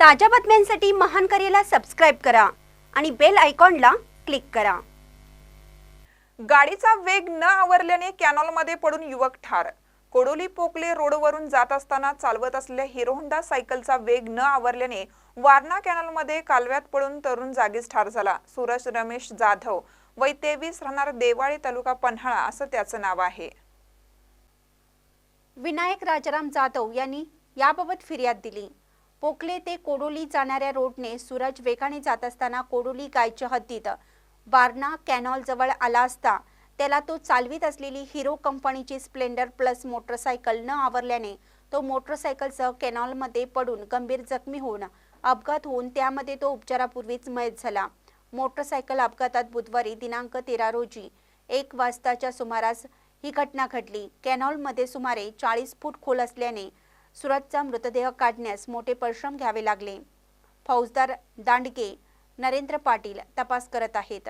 ताज्या बातम्यांसाठी महान करेला सबस्क्राईब करा आणि बेल आयकॉनला क्लिक करा. गाडीचा वेग न आवरल्याने कॅनॉलमध्ये पडून युवक ठार. कोडोली पोकले रोडवरून जात असताना चालवत असलेल्या हिरो होंडा सायकलचा वेग न आवरल्याने वारणा कॅनॉलमध्ये कालव्यात पडून तरुण जागीच ठार झाला. सूरज रमेश जाधव वय तेवीस राहणार देवाळी तालुका पन्हाळा असं त्याचं नाव आहे. विनायक राजाराम जाधव यांनी याबाबत फिर्याद दिली. पोकले ते कोडोली जाणाऱ्या रोडने सूरज वेगाने जात असताना कोडोली गायच्या हद्दीत बारणा कॅनॉल जवळ आला असता त्याला तो चालवीत असलेली हिरो कंपनीची स्प्लेंडर प्लस मोटरसायकल न आवरल्याने तो मोटरसायकलसह कॅनॉलमध्ये पडून गंभीर जखमी होऊन अपघात होऊन त्यामध्ये तो उपचारापूर्वीच मयत झाला. मोटरसायकल अपघातात बुधवारी दिनांक तेरा रोजी एक वाजताच्या सुमारास ही घटना घडली. कॅनॉलमध्ये सुमारे चाळीस फूट खोल असल्याने सुरतचा मृतदेह काढण्यास मोठे परिश्रम घ्यावे लागले. फौजदार दांडगे नरेंद्र पाटील तपास करत आहेत.